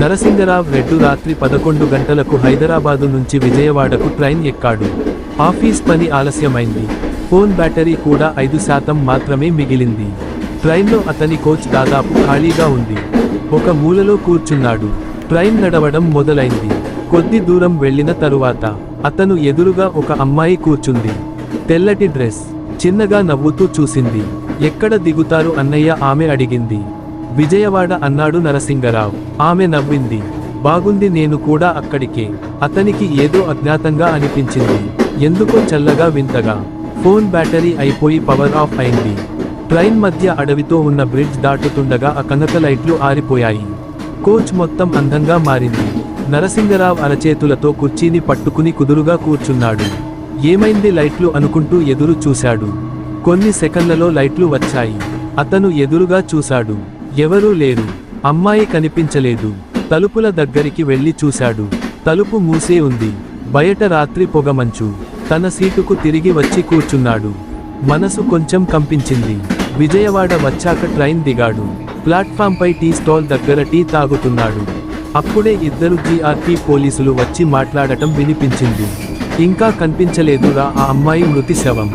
నరసింగరావ్ red రాత్రి పదకొండు గంటలకు హైదరాబాదు నుంచి విజయవాడకు ట్రైన్ ఎక్కాడు. ఆఫీస్ పని ఆలస్యమైంది. ఫోన్ బ్యాటరీ కూడా ఐదు శాతం మాత్రమే మిగిలింది. ట్రైన్లో అతని కోచ్ దాదాపు ఖాళీగా ఉంది. ఒక మూలలో కూర్చున్నాడు. ట్రైన్ నడవడం మొదలైంది. కొద్ది దూరం వెళ్ళిన తరువాత అతను ఎదురుగా ఒక అమ్మాయి కూర్చుంది. తెల్లటి డ్రెస్. చిన్నగా నవ్వుతూ చూసింది. ఎక్కడ దిగుతారు అన్నయ్య ఆమె అడిగింది. విజయవాడ అన్నాడు నరసింగరావు. ఆమె నవ్వింది. బాగుంది నేను కూడా అక్కడికే. అతనికి ఏదో అజ్ఞాతంగా అనిపించింది. ఎందుకో చల్లగా వింతగా. ఫోన్ బ్యాటరీ అయిపోయి పవర్ ఆఫ్ అయింది. ట్రైన్ మధ్య అడవితో ఉన్న బ్రిడ్జ్ దాటుతుండగా ఆ కనక లైట్లు ఆరిపోయాయి. కోచ్ మొత్తం అందంగా మారింది. నరసింగరావు అరచేతులతో కుర్చీని పట్టుకుని కుదురుగా కూర్చున్నాడు. ఏమైంది లైట్లు అనుకుంటూ ఎదురు చూశాడు. కొన్ని సెకన్లలో లైట్లు వచ్చాయి. అతను ఎదురుగా చూశాడు. ఎవరూ లేరు. అమ్మాయి కనిపించలేదు. తలుపుల దగ్గరికి వెళ్ళి చూశాడు. తలుపు మూసే ఉంది. బయట రాత్రి పొగమంచు తన సీటుకు తిరిగి వచ్చి కూర్చున్నాడు. మనసు కొంచెం కంపించింది. విజయవాడ వచ్చాక ట్రైన్ దిగాడు. ప్లాట్ఫామ్పై టీ స్టాల్ దగ్గర టీ తాగుతున్నాడు. అప్పుడే ఇద్దరు జీఆర్పీ పోలీసులు వచ్చి మాట్లాడటం వినిపించింది. ఇంకా కనిపించలేదురా ఆ అమ్మాయి మృతి శవం.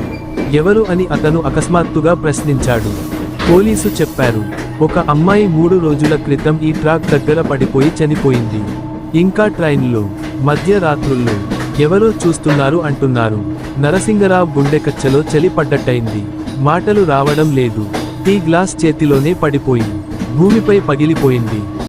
ఎవరు అని అతను అకస్మాత్తుగా ప్రశ్నించాడు. పోలీసు చెప్పారు. ఒక అమ్మాయి మూడు రోజుల క్రితం ఈ ట్రాక్ దగ్గర పడిపోయి చనిపోయింది. ఇంకా ట్రైన్లో మధ్యరాత్రుల్లో ఎవరో చూస్తున్నారు అంటున్నారు. నరసింగరావు గుండెకచ్చలో చలి పడ్డట్టయింది. మాటలు రావడం లేదు. టీ గ్లాస్ చేతిలోనే పడిపోయి భూమిపై పగిలిపోయింది.